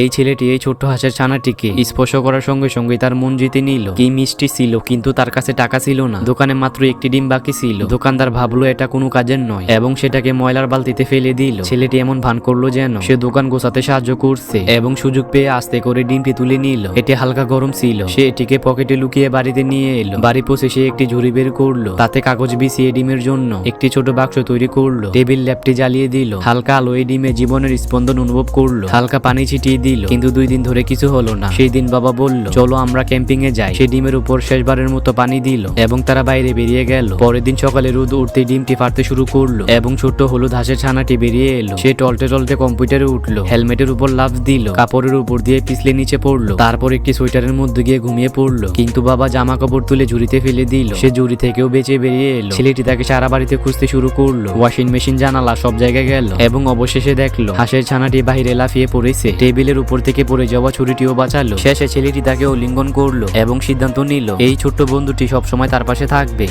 এই ছেলেটি এই ছোট্ট হাঁসের ছানাটিকে স্পর্শ করার সঙ্গে সঙ্গে তার মন জিতে নিল। কি মিষ্টি ছিল, কিন্তু তার কাছে টাকা ছিল না। দোকানে মাত্র একটি ডিম বাকি ছিল। দোকানদার ভাবলো, এটা কোনো কাজের নয়। এবং সেটাকে ময়লার বালতিতে ফেলে দিল। ছেলেটি এমন ভান করল যেন সে দোকান গোছাতে সাহায্য করছে এবং সুযোগ পেয়ে আস্তে করে ডিমটি তুলে নিল। এটি হালকা গরম ছিল। সে এটিকে পকেটে লুকিয়ে বাড়িতে নিয়ে এলো। বাড়ি পৌঁছে সে একটি ঝুড়ি বের করল। তাতে কাগজ বিছিয়ে ডিমের জন্য একটি ছোট বাক্স তৈরি করল। টেবিল, ল্যাপটি জ্বালিয়ে দিল। হালকা আলো এই ডিমে জীবনের স্পন্দন অনুভব করল। হালকা পানি ছিটিয়ে দিল। কিন্তু দুই দিন ধরে কিছু হলো না। সেই দিন বাবা বলল, চলো আমরা ক্যাম্পিং এ যাই। সে ডিমের উপর শেষবারের মতো পানি দিল এবং তারা বাইরে বেরিয়ে গেল। পরের দিন সকালে রোদ উঠতে ডিমটি ফাটতে শুরু করল এবং ছোট্ট হলুদ হাঁসের ছানাটি বেরিয়ে এলো। সে টলটে টলটে কম্পিউটারে উঠল, হেলমেটের উপর লাফ দিল, কাপড়ের উপর দিয়ে পিছলে নিচে পড়ল, তারপর একটি সোয়েটারের মধ্যে গিয়ে ঘুমিয়ে পড়ল। কিন্তু বাবা জামা কাপড় তুলে ঝুড়িতে ফেলে দিল। সে ঝুড়ি থেকেও বেঁচে বেরিয়ে এলো। ছেলেটি তাকে সারা বাড়িতে খুঁজতে শুরু করল। ওয়াশিং মেশিন, জানালা সব জায়গায় গেল এবং অবশেষে দেখল হাঁসের ছানাটি বাইরে লাফিয়ে পড়েছে। টেবিলের উপর থেকে পড়ে যাওয়া ছুরিটিও বাঁচালো। শেষে ছেলেটি তাকে লিঙ্গন করল এবং সিদ্ধান্ত নিল, এই ছোট্ট বন্ধুটি সবসময় তার পাশে থাকবে।